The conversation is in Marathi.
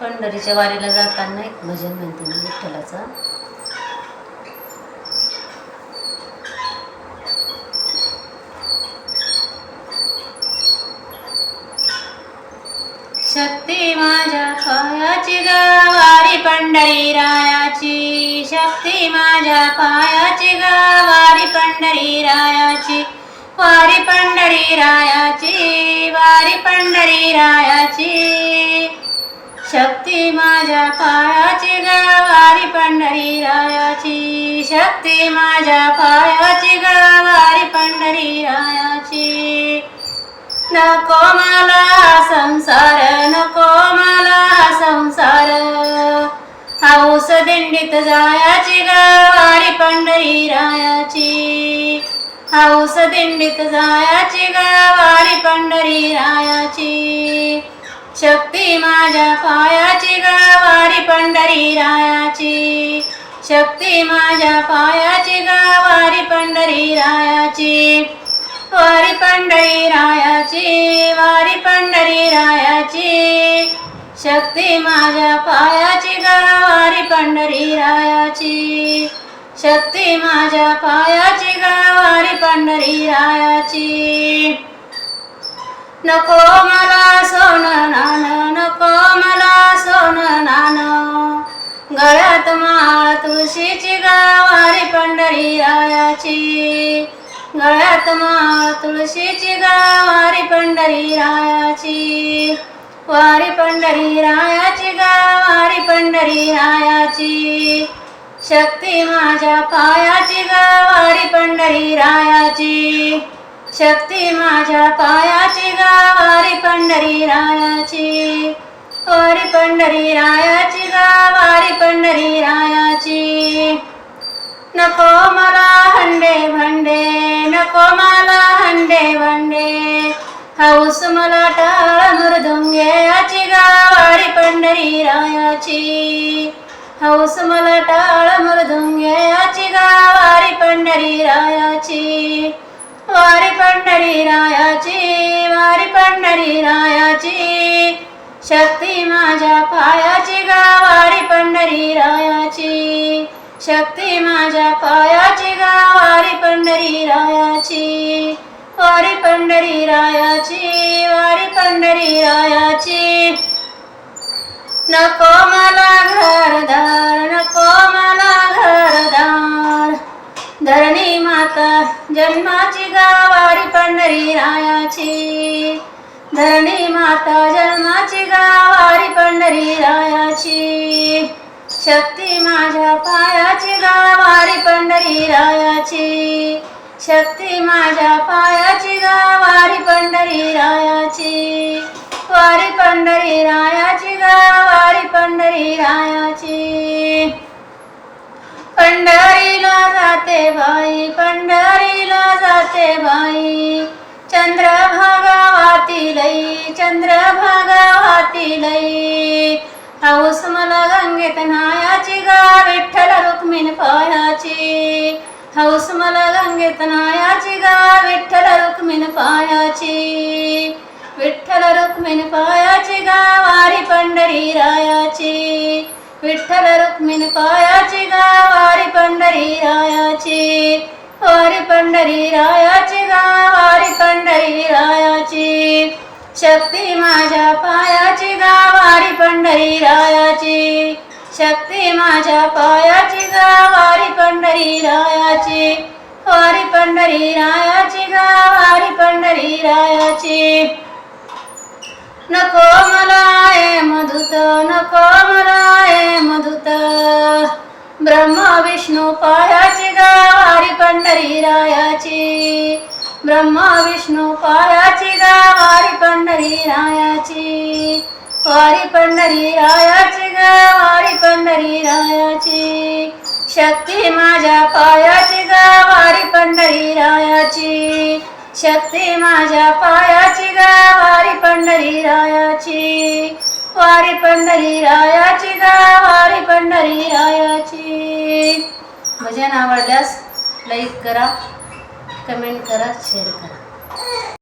पंढरीच्या वारीला जाताना एक भजन म्हणते मी विठ्ठलाचं. शक्ती माझ्या पायाची गावारी पंढरी रायाची. शक्ती माझ्या पायाची गावारी पंढरी रायाची. वारी पंढरी रायाची वारी पंढरी रायाची. शक्ती माझ्या पायाची गावारी वारी पंढरी रायाची. शक्ती माझ्या पायाची गावारी पंढरी रायाची. नको मला संसार नको मला संसार. हाऊस दिंडीत जायाची गावारी वारी पंढरी रायाची. हाऊस दिंडीत जायाची गावारी वारी पंढरी रायाची. शक्ती माझ्या पायाची गावारी पंढरी रायाची. शक्ती माझ्या पायाची गावारी पंढरी रायाची. वारी पंढरी रायाची वारी पंढरी रायाची. शक्ती माझ्या पायाची गावारी पंढरी रायाची. शक्ती माझ्या पायाची गावारी पंढरी रायाची. नको मला सोनं गळ्यात माळ तुळशीची गावारी पंढरी रायाची. गळ्यात माळ तुळशीची गावारी पंढरी रायाची. वारी पंढरी रायाची गावारी पंढरी रायाची. शक्ती माझ्या पायाची गावारी पंढरी रायाची. शक्ती माझ्या पायाची गावारी पंढरी रायाची. पंढरी रायाची गावारी पंढरी रायाची. नको मला हंडे भंडे नको मला हंडे भंडे. हाऊस मला टाळ मृदुंगे याची गावारी पंढरी रायाची. हाऊस मला टाळ मृदुंगे याची गावारी पंढरी रायाची. वारी पंढरी रायाची वारी पंढरी रायाची. शक्ती पंढरीरायाची शक्ती माझ्या पायाची गावारी पंढरी रायाची. वारी पंढरीरायाची वारी पंढरीरायाची नको मला घरदार नको मला घरदार धरणी माता जन्माची गावारी पंढरी रायाची. धरणी माता जन्माची गावारी पंढरी रायाची. शक्ती माझ्या पायाची गावारी पंढरी रायाची. शक्ती माझ्या पायाची गावारी पंढरी रायाची. वारी पंढरी रायाची गावारी पंढरी रायाची. पंढरीला जाते बाई पंढरीला जाते बाई. चंद्रभागा वातिलई चंद्रभागा वातिलई हाऊस मला गंगेत नायाची गा विठ्ठल रुक्मिण पायाची. हौस मला गंगेत नायाची गा विठ्ठल रुक्मिण पायाची. विठ्ठल रुक्मिण पायाची गा वारी पंढरी रायाची. विठ्ठल रुक्मिण पायाची गा वारी पंढरी रायाची. वारी पंढरी रायाची गा वारी पंढरी रायाची. शक्ती माझ्या पायाची गावारी पंढरी रायाची. शक्ती माझ्या पायाची गावारी पंढरी रायाची. वारी पंढरी रायाची गावारी पंढरी रायाची. नको मला मधुत नको मला मधुत. ब्रह्मा विष्णू पायाची गावारी पंढरी रायाची. ब्रह्मा विष्णू पायाची गावारी पंढरी रायाची. वारी पंढरी रायाची गावारी पंढरी रायाची. शक्ती माझ्या पायाची गावारी पंढरी रायाची. शक्ती माझ्या पायाची गा वारी पंढरी रायाची. वारी पंढरी रायाची गा वारी पंढरी रायाची. भजन आवडल्यास लाईक करा. कमेंट करा शेअर करा.